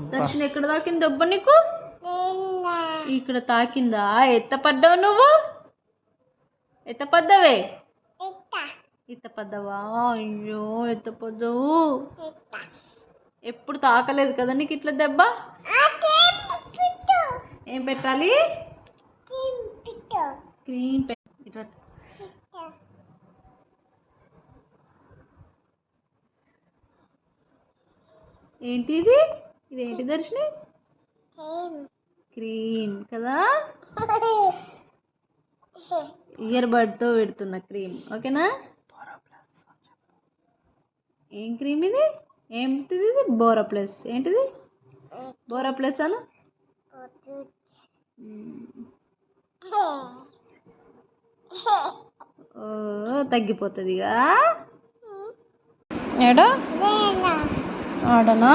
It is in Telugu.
దర్శన్ ఎక్కడ తాకింది దెబ్బ నీకు? ఇక్కడ తాకిందా? ఎత్త పడ్డావు నువ్వు? ఎత్త పడ్డావే ఎత్త. పడ్డావా అయ్యో ఎత్త. పడ్డావు ఎప్పుడు తాకలేదు కదా నీకు ఇట్లా దెబ్బ? ఏం పెట్టాలి? క్రీమ్ పె- ఇట్లా ఏంటి ఇది? ఇదేంటి దర్శని? క్రీమ్. కదా? ఇయర్ బడ్తో పెడుతున్న క్రీమ్. ఓకేనా? ఏం క్రీమ్ ఇది? ఏంటిది ఇది? బోరా ప్లస్ ఏంటిది? బోరా ప్లస్ అను ఓ తగ్గిపోతుంది ఇక ఏడా? ఆడనా?